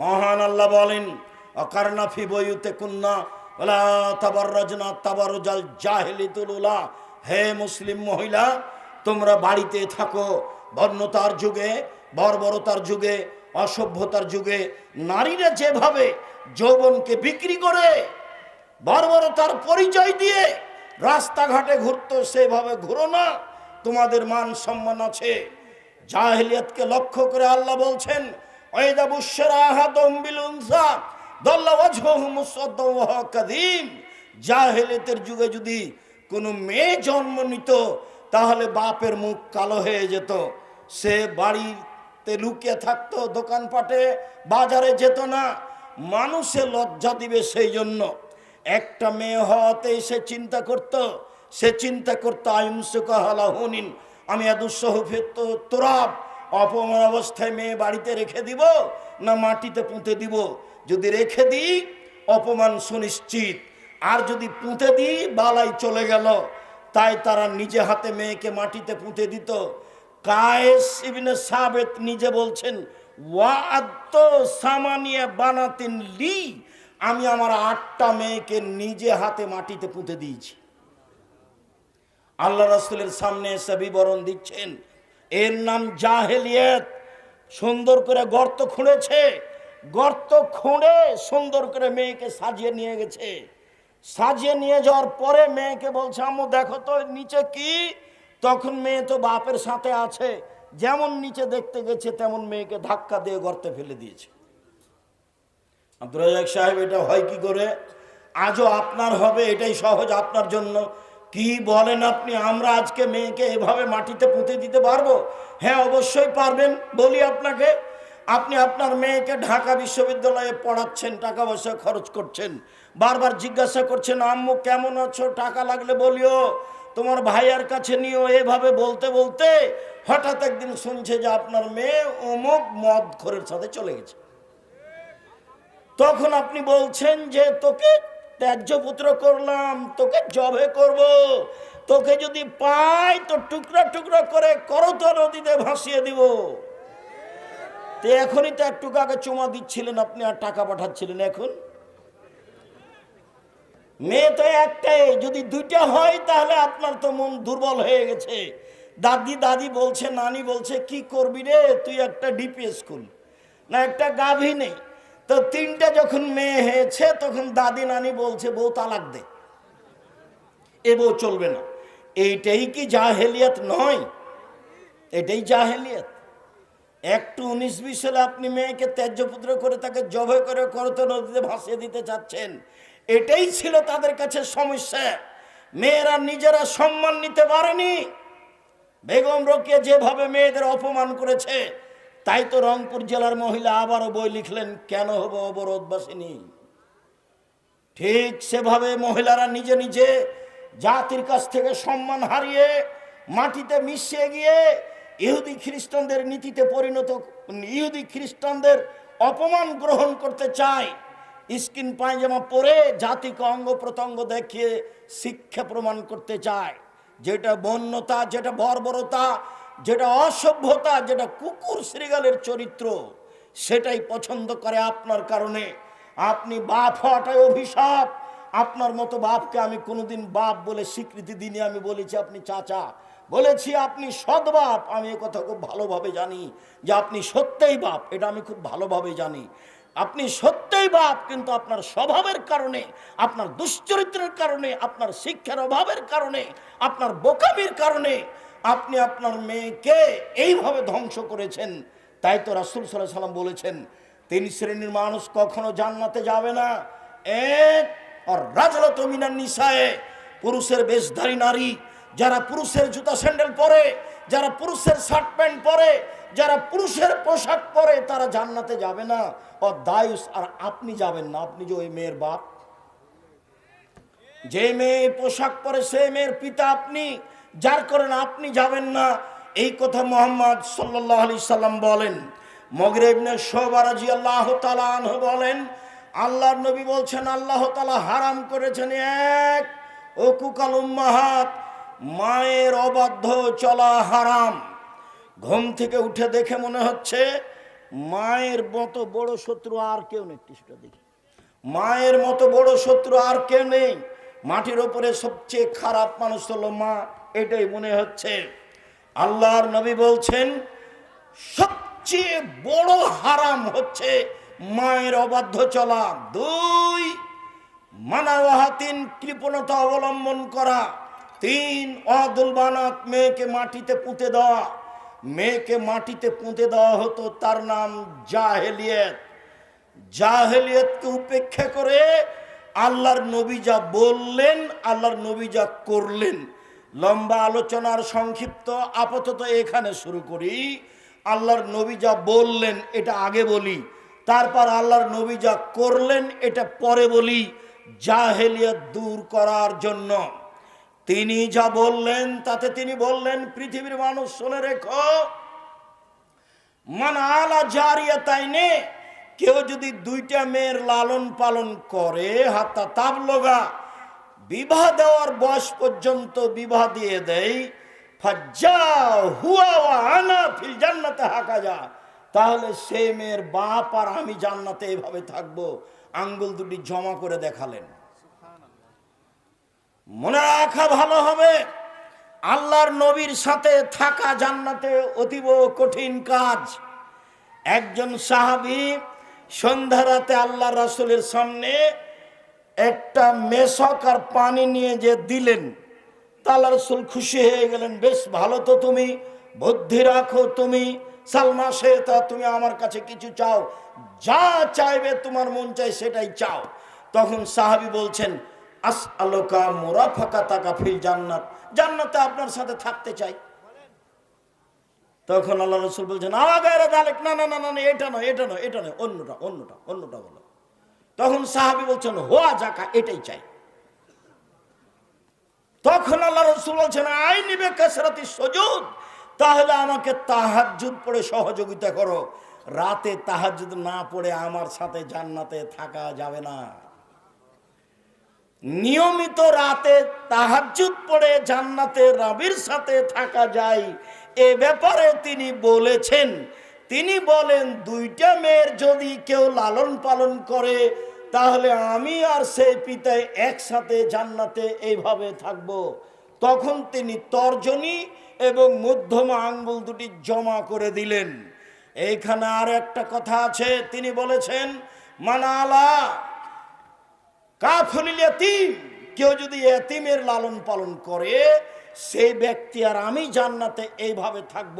মহান আল্লাহ বলেন অকারনাফি বইতে কুন্না ওলা তাবার রজনা তাবার জাল জাহেলিতুলা হে মুসলিম মহিলা, তোমরা বাড়িতে থাকো। বর্ণতার যুগে, বর্বরতার যুগে, অসভ্যতার যুগে, নারীরা যেভাবে যৌবনকে বিক্রি করে, বর্বরতার পরিচয় দিয়ে রাস্তাঘাটে ঘুরতো, সেভাবে ঘুরো না। তোমাদের মান সম্মান আছে। জাহেলিয়াতকে লক্ষ্য করে আল্লাহ বলছেন ওয়াইদা উনসা যুগে যদি কোনো মেয়ে জন্ম নিত, তাহলে বাপের মুখ কালো হয়ে যেত। সে বাড়িতে লুকিয়ে থাকতো, দোকানপাটে বাজারে যেত না। মানুষে লজ্জা দিবে সেই জন্য। একটা মেয়ে হওয়াতে সে চিন্তা করত, সে চিন্তা করতো আইমসুক হালাহুনিন আমি আদুসহফে তো তোরাব। অপমান অবস্থায় মেয়ে বাড়িতে রেখে দিব না মাটিতে পুঁতে দিব? যদি রেখে দিই, অপমান সুনিশ্চিত। আর যদি পুঁতে দিই, বালাই চলে গেল। তাই তারা নিজে হাতে মেয়েকে মাটিতে পুঁতে দিত। কায়েস ইবনে সাবেত নিজে বলছেন ওয়াদ্দ সামানিয়া বানাতিন লি, আমি আমার আটটা মেয়েকে নিজে হাতে মাটিতে পুঁতে দিয়েছি। আল্লাহ রাসূলের সামনে এসে বিবরণ দিচ্ছেন এর নাম জাহেলিয়াত। সুন্দর করে গর্ত খুঁড়েছে। গর্ত খুঁড়ে সুন্দর করে মেয়েকে সাজিয়ে নিয়ে গেছে। সাজিয়ে নিয়ে যাওয়ার পরে মেয়েকে বলছে, আম্মু, দেখো তো নিচে কি? তখন মেয়ে তো বাপের সাথে আছে। যেমন নিচে দেখতে গেছে, তেমন মেয়েকে ধাক্কা দিয়ে গর্তে ফেলে দিয়েছে। আব্দুল সাহেব, এটা হয় কি করে? আজও আপনার হবে, এটাই সহজ আপনার জন্য। কি বলেন আপনি? আমরা আজকে মেয়েকে এভাবে মাটিতে পুঁতে দিতে পারব? হ্যাঁ অবশ্যই পারবেন। বলি আপনাকে, আপনি আপনার মেয়েকে ঢাকা বিশ্ববিদ্যালয়ে পড়াচ্ছেন, টাকা পয়সা খরচ করছেন, বারবার জিজ্ঞাসা করছেন, আম্মু, কেমন আছো? টাকা লাগলে বলিও। তোমার ভাইয়ার কাছে নিও এভাবে বলতে বলতে হঠাৎ একদিন শুনছে যে আপনার মেয়ে অমুক মদ খোরের সাথে চলে গেছে। তখন আপনি বলছেন যে, তোকে ত্যায্য পুত্র করলাম, তোকে জবে করব। তোকে যদি পাই, তো টুকরা টুকরা করে করত নদীতে ভাসিয়ে দিব। তো এখনই তো একটু আগে চুমা দিচ্ছিলেন আপনি আর টাকা পাঠাচ্ছিলেন এখন। মেয়ে তো একটাই, যদি দুইটা হয়, তাহলে আপনার তো মন দুর্বল হয়ে গেছে। দাদি দাদি বলছে, নানি বলছে, কি করবি রে? তুই একটা ডিপিএস স্কুল না, একটা গাভী নেই। তো তিনটা যখন মেয়ে হয়েছে, তখন দাদি নানি বলছে, বউ তালাক দে। এ বউ চলবে না। এইটাই কি জাহেলিয়াত নয়? এটাই জাহেলিয়াত। একটু উনিশ বিশ সালে আপনি মেয়েকে ত্যাজ্যপুত্র করে তাকে জবে করে করত নদীতে ভাসিয়ে দিতে চাচ্ছেন, এটাই ছিল তাদের কাছে সমস্যা। মেয়েরা নিজেরা সম্মান নিতে পারেনি। বেগম রোকিয়া যেভাবে মেয়েদের অপমান করেছে তাই তো রংপুর জেলার মহিলা আবারও বই লিখলেন, কেন হব অবরোধবাসিনী? ঠিক সেভাবে মহিলারা নিজে নিজে জাতির কাছ থেকে সম্মান হারিয়ে মাটিতে মিশিয়ে গিয়ে ইহুদি খ্রিস্টানদের নীতিতে পরিণত, ইহুদি খ্রিস্টানদের অপমান গ্রহণ করতে চায়। স্কিন পায়জামা পরে জাতিকে অঙ্গ প্রত্যঙ্গ দেখিয়ে শিক্ষা প্রমাণ করতে চায়। যেটা বন্যতা, যেটা বর্বরতা যেটা অসভ্যতা, যেটা কুকুর শ্রীগালের চরিত্র, সেটাই পছন্দ করে আপনার কারণে। আপনি বাপ হওয়াটাই অভিশাপ। আপনার মতো বাপকে আমি কোনোদিন বাপ বলে স্বীকৃতি দিনে আমি বলেছি আপনি চাচা। বলেছি আপনি সৎ বাপ, আমি এ কথা খুব ভালোভাবে জানি যে আপনি সত্যই বাপ, এটা আমি খুব ভালোভাবে জানি। আপনি সত্যই বাপ, কিন্তু আপনার স্বভাবের কারণে, আপনার দুশ্চরিত্রের কারণে, আপনার শিক্ষার অভাবের কারণে, আপনার বোকামির কারণে আপনি আপনার মেয়েকে এইভাবে ধ্বংস করেছেন। তাই তো রাসুল সাল্লাহ সাল্লাম বলেছেন, তিন শ্রেণির মানুষ কখনো জান্নাতে যাবে না। এক রাজলত মিনার নিশায় পুরুষের বেশধারী নারী, যারা পুরুষের জুতা স্যান্ডেল পরে, যারা পুরুষের শার্ট প্যান্ট পরে, যারা পুরুষের পোশাক পরে, তারা জান্নাতে যাবে না। ও দায়ুস আর আপনি যাবেন না, আপনি যে ওই মেয়ের বাপ। যে মেয়ে পোশাক পরে সেই মেয়ের পিতা আপনি যার করেন আপনি যাবেন না। এই কথা মোহাম্মদ সাল্লাহ আলি সাল্লাম বলেন। মগরেবনে সোবারাজি আল্লাহ তালাহ বলেন, আল্লাহর নবী বলছেন, আল্লাহ তালা হারাম করেছেন এক ও কুকাল উম্মাহাত, মায়ের অবাধ্য চলা হারাম। ঘুম থেকে উঠে দেখে মনে হচ্ছে, মায়ের মতো বড় শত্রু আর কেউ নেই। টিসুটা দেখি। মায়ের মতো বড় শত্রু আর কেউ নেই। মাটির ওপরে সবচেয়ে খারাপ মানুষ হলো মা। এটাই মনে হচ্ছে। আল্লাহর নবী বলছেন, সবচেয়ে বড় হারাম হচ্ছে মায়ের অবাধ্য চলা। দুই, মানাওয়াহাতিন কৃপণতা অবলম্বন করা। তিন, অদুল বানাত মেয়েকে মাটিতে পুঁতে দেওয়া। মেয়েকে মাটিতে পুঁতে দেওয়া হতো তার নাম জাহেলিয়ত। জাহেলিয়তকে উপেক্ষা করে আল্লাহর নবী যা বললেন, আল্লাহর নবী যা করলেন লম্বা আলোচনার সংক্ষিপ্ত আপাতত এখানে শুরু করি। আল্লাহর নবী যা বললেন এটা আগে বলি, তারপর আল্লাহর নবী যা করলেন এটা পরে বলি, জাহেলিয়ত দূর করার জন্য। তিনি যা বললেন, তাতে তিনি বললেন, পৃথিবীর মানুষ শুনে রেখো, মান আলা জারিয়া তাই নে কেউ যদি দুইটা মেয়ের লালন পালন করে হাতা তাবলগা বিবাহ দেওয়ার বয়স পর্যন্ত বিবাহ দিয়ে দেয় তাহলে সে মেয়ের বাপ আর আমি জান্নাতে এভাবে থাকব। আঙ্গুল দুটি জমা করে দেখালেন। মনে রাখা ভালো হবে, আল্লাহর নবীর সাথে থাকা জান্নাতে অতীব কঠিন কাজ। একজন সাহাবি সন্ধ্যা রাতে আল্লাহ রাসুলের সামনে একটা মেশক আর পানি নিয়ে যে দিলেন তা আল্লাহ রসুল খুশি হয়ে গেলেন বেশ ভালো তো তুমি বুদ্ধি রাখো তুমি সালমা শেতা তুমি আমার কাছে কিছু চাও যা চাইবে তোমার মন চাই সেটাই চাও। তখন সাহাবি বলছেন আস আলোকা মোরা ফাঁকা তাকা ফিল জান্নাত জান্নাতে আপনার সাথে থাকতে চাই। তখন আল্লাহ রসুল বলছেন না না না না না, এটা নয় এটা নয় এটা নয় অন্যটা অন্যটা অন্যটা বলো। তখন সাহাবি বলছেন হোয়া জাকা এটাই চাই। তখন আল্লাহ রসুল বলছেন, আই নিবে কাসরাতি সজুদ, তাহলে আমাকে তাহাজ্জুদ পড়ে সহযোগিতা করো। রাতে তাহাজ্জুদ না পড়ে আমার সাথে জান্নাতে থাকা যাবে না। নিয়মিত রাতে তাহাজ্জুদ পড়ে জান্নাতে রাবির সাথে থাকা যায়। এ ব্যাপারে তিনি বলেছেন, তিনি বলেন, দুইটা মেয়ের যদি কেউ লালন পালন করে তাহলে আমি আর সেই পিতায় একসাথে জান্নাতে এইভাবে থাকব। তখন তিনি তর্জনী এবং মধ্যমা আঙ্গুল দুটি জমা করে দিলেন। এইখানে আর একটা কথা আছে, তিনি বলেছেন, মানালা কাফলিল এতিম কেউ যদি এতিমের লালন পালন করে, সেই ব্যক্তি আর আমি জান্নাতে এইভাবে থাকব।